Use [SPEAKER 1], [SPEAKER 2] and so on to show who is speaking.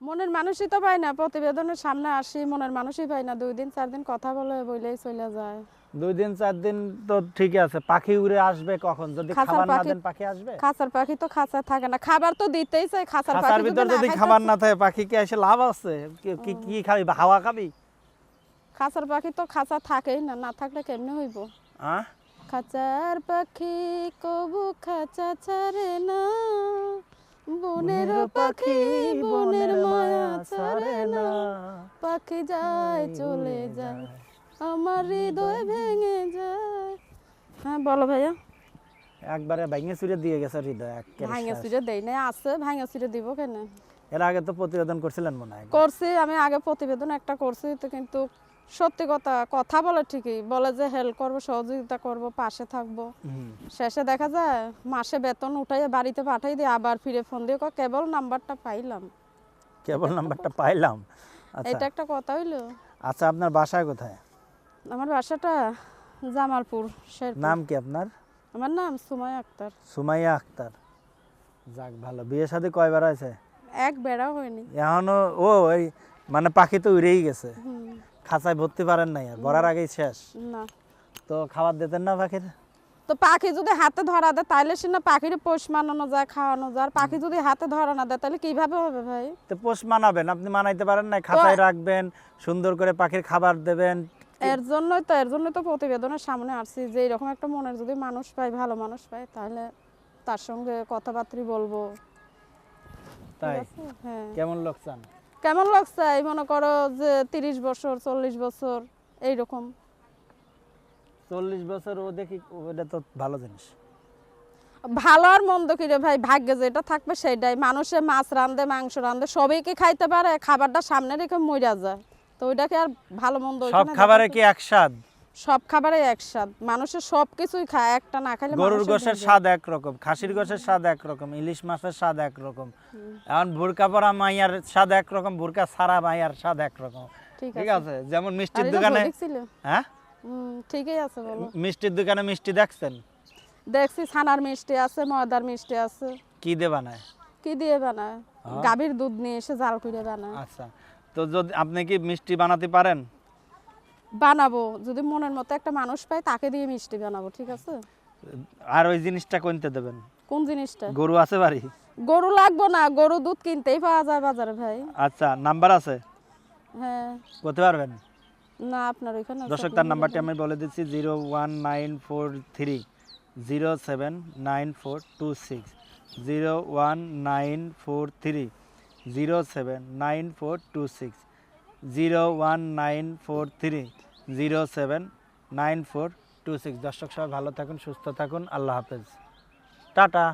[SPEAKER 1] মনের মানুষই তো পাই না প্রতিবেদনের সামনে আসি মনের মানুষই পাই না দুই দিন চার দিন কথা বলে বলেই চলে যায়।
[SPEAKER 2] দুই দিন চার দিন তো ঠিক আছে পাখি উড়ে আসবে কখন? যদি
[SPEAKER 1] খাঁচার
[SPEAKER 2] খাবার না দেন পাখি আসবে?
[SPEAKER 1] খাঁচার পাখি তো খাঁচা থাকে না খাবার তো দিতেই চাই খাঁচার
[SPEAKER 2] খাঁচার
[SPEAKER 1] পাখি
[SPEAKER 2] ভিতর
[SPEAKER 1] যদি
[SPEAKER 2] খাবার না থাকে পাখি কি এসে লাভ আছে? কি- কি খাবি? হাওয়া খাবি?
[SPEAKER 1] খাঁচার পাখি তো খাঁচা থাকেই না না থাকলে কেমনে হইব?
[SPEAKER 2] আহ
[SPEAKER 1] খাঁচার পাখি কবু খাঁচা ছাড়ে না বনের পাখি বনের পাখি যায় চলে যায়। আমার হৃদয় ভেঙে যায়। হ্যাঁ বলো ভাইয়া।
[SPEAKER 2] একবারে ভাঙে চুরে দিয়ে গেছে হৃদয়
[SPEAKER 1] ভাঙে। চুরে দেই না আছে ভাঙে চুরে দিব কেন?
[SPEAKER 2] এর আগে তো প্রতিবেদন করছিলেন মনে হয়
[SPEAKER 1] করছি আমি আগে প্রতিবেদন একটা করছি তো কিন্তু সত্যি কথা কথা বলে ঠিকই। বলে যে হেল্প করব সহযোগিতা করব পাশে থাকব। শেষে দেখা যায় মাসে বেতন উঠাইয়ে বাড়িতে পাঠাই দিয়ে আবার ফিরে ফোন দিয়ে কেবল নাম্বারটা পাইলাম।
[SPEAKER 2] কেবল নাম্বারটা পাইলাম?
[SPEAKER 1] এটা একটা কথা হইল।
[SPEAKER 2] আচ্ছা আপনার বাসা কোথায়?
[SPEAKER 1] আমার বাসাটা জামালপুর শেরপুর।
[SPEAKER 2] নাম কি আপনার?
[SPEAKER 1] আমার নাম সুমাইয়া আক্তার।
[SPEAKER 2] সুমাইয়া আক্তার। যাক ভালো। বিয়ে শাদী কয়বার হয়েছে?
[SPEAKER 1] এক বেড়া হয়নি।
[SPEAKER 2] এখনও ও ওই মানে পাখি তো উড়েই গেছে। খাঁচায় ভর্তি পারেন নাই আর ভরার আগেই শেষ।
[SPEAKER 1] না।
[SPEAKER 2] তো খাবার দিতেন না পাখির?
[SPEAKER 1] তো পাখি যদি হাতে ধরা দেয় তাহলে সে না পাখির পোষ মানানো যায় খাওয়ানো যায়। পাখি যদি হাতে ধরা না দেয় তাহলে কীভাবে হবে ভাই?
[SPEAKER 2] তো পোষ মানাবেন আপনি মানাইতে পারেন না খাঁচায় রাখবেন সুন্দর করে পাখির খাবার দেবেন।
[SPEAKER 1] এর জন্যই তো এর জন্যই তো প্রতিবেদনের সামনে আসছি যে এরকম একটা মনের যদি মানুষ পাই ভালো মানুষ পাই তাহলে তার সঙ্গে কথাবার্তা বলব।
[SPEAKER 2] তাই?
[SPEAKER 1] হ্যাঁ।
[SPEAKER 2] কেমন লোক চান?
[SPEAKER 1] কেমন লাগছে এই মনে করো যে তিরিশ বছর চল্লিশ বছর এইরকম।
[SPEAKER 2] চল্লিশ বছর ও দেখি ওটা তো ভালো জিনিস।
[SPEAKER 1] ভালো আর মন্দ কি রে ভাই? ভাগ্যে যেটা থাকবে সেটাই। মানুষে মাছ রান্ধে মাংস রান্ধে সবাই কি খাইতে পারে খাবারটা সামনে রেখে মইরা যায়। তো ওইটাকে আর ভালো মন্দ
[SPEAKER 2] সব খাবারে কি এক স্বাদ?
[SPEAKER 1] সব খাবারে একসাথ মানুষের সব কিছুই খায় একটা না খাইলে
[SPEAKER 2] গরুর গোশের। স্বাদ একরকম খাসির গোশের স্বাদ একরকম ইলিশ মাছের স্বাদ একরকম। এখন ভুরকা পরা মাইয়ার স্বাদ একরকম ভুরকা ছাড়া মাইয়ার স্বাদ একরকম।
[SPEAKER 1] ঠিক
[SPEAKER 2] ঠিক
[SPEAKER 1] আছে।
[SPEAKER 2] যেমন মিষ্টির দোকানে হ্যাঁ?
[SPEAKER 1] ঠিকই আছে বলো
[SPEAKER 2] মিষ্টির দোকানে মিষ্টি দেখছেন?
[SPEAKER 1] দেখছি ছানার মিষ্টি আছে ময়দার মিষ্টি আছে।
[SPEAKER 2] কি দিয়ে বানায়?
[SPEAKER 1] কি দিয়ে বানায়? গাভীর দুধ নিয়ে এসে জাল করে বানায়।
[SPEAKER 2] আচ্ছা তো যদি আপনি কি মিষ্টি বানাতে পারেন?
[SPEAKER 1] বানাবো যদি মনের মতো একটা মানুষ পাই তাকে দিয়ে মিষ্টি বানাবো ঠিক আছে?
[SPEAKER 2] আর ওই জিনিসটা কিনতে দেবেন?
[SPEAKER 1] কোন জিনিসটা?
[SPEAKER 2] গরু আছে বাড়ি?
[SPEAKER 1] গরু লাগবো না গরু দুধ কিনতেই পাওয়া যায় বাজারে ভাই।
[SPEAKER 2] আচ্ছা নাম্বার আছে?
[SPEAKER 1] হ্যাঁ।
[SPEAKER 2] করতে পারবেন?
[SPEAKER 1] না আপনার ওইখানে
[SPEAKER 2] দর্শক তার নাম্বারটি আমি বলে দিচ্ছি zero one nine four three zero seven nine four two six zero one nine four three zero seven nine four two six zero one nine four three zero seven nine four two six. দর্শক সবাই ভালো থাকুন সুস্থ থাকুন। আল্লাহ হাফেজ। Tata.